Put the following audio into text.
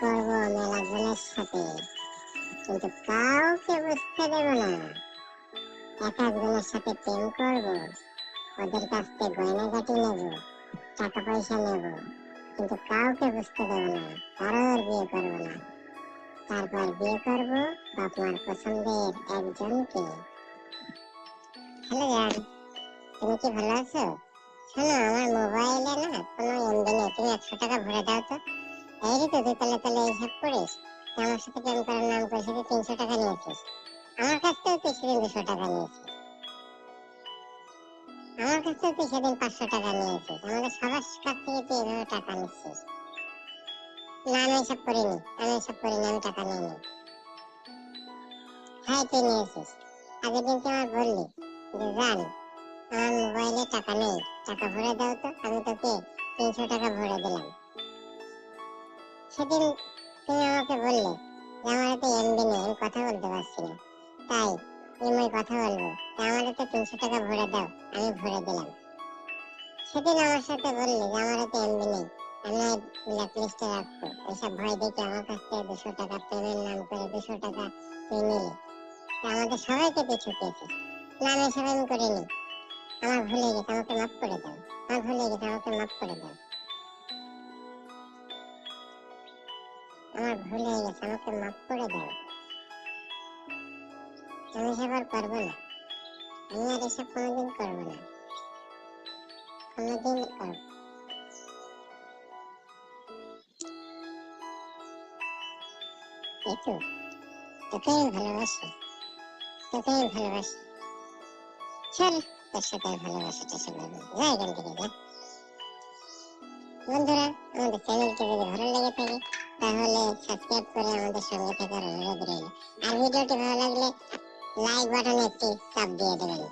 করব মেলাজনের সাথে কিন্তু কাউকে বুঝতে দেব না। এক একজনের সাথে প্রেম করব, ওদের কাছ থেকে গয়নাগাটি নেব টাকা পয়সা নেব, কিন্তু কাউকে বুঝতে দেব না কারোর বিয়ে করব না। তারপর বিয়ে করব বাপ মার পছন্দের একজনকে। হ্যালো জান, তুমি কি ভালো আছো? শোনো, আমার মোবাইলে না কোনো এমবি নেই তুমি একশো টাকা ভরে দাও তো। এই তো তুই তাহলে তাহলে করিস আমার সাথে প্রেম করার নাম করে শুধু তিনশো টাকা নিয়েছিস। আমার কাছ থেকেও তুই সেদিন দুশো টাকা নিয়েছিস। আমার কাছ থেকে তুই সেদিন পাঁচশো টাকা নিয়েছিস। আমাদের সবার কাছ থেকে তুই এভাবে টাকা নিচ্ছিস। না, আমি এসব করিনি। আমি এসব করিনি, আমি টাকা নিইনি। হ্যাঁ তুই নিয়েছিস। আগের দিন তুই আমার বললি যে, জান, আমার মোবাইলে টাকা নেই। টাকা ভরে দাও তো, আমি তোকে তিনশো টাকা ভরে দিলাম। সেদিন তুমি আমাকে বললে যে আমার তো এমবি নেই, আমি কথা বলতে পারছি না। তাই আমি কথা বলব। তা আমার তো তিনশো টাকা ভরে দাও, আমি ভরে দিলাম। সেদিন আমার সাথে বললে যে আমার তো এমবি নেই, আমি ব্ল্যাক লিস্টে রাখব। এইসব ভয় দেখে আমার কাছ থেকে দুশো টাকা প্রেমের নাম করে দুশো টাকা তুই নিলি। আমাদের সবাইকে তুই ঠকিয়েছিস না, আমি এসব আমি করিনি। আমার ভুল গেছে, আমাকে মাফ করে দাও। আমার ভুল গেছে, আমাকে মাফ করে দাও। আমার ভুল হয়ে গেছে, আমাকে মাফ করে দাও আমি এসব আর করব না। আমি আর এসব কোনোদিন করব না। কোনোদিন করব এই তো তোকে আমি ভালোবাসি তোকে ভালোবাসি। চল, তোর সাথে আর ভালোবাসা টাসা করব না। যা এখান থেকে, যা। বন্ধুরা, আমাদের চ্যানেলটি যদি ভালো লেগে থাকে তাহলে সাবস্ক্রাইব করে আমাদের সঙ্গে থাকার অনুরোধ রইল আর ভিডিওটি ভালো লাগলে লাইক বাটনে একটি চাপ দিয়ে দেবেন।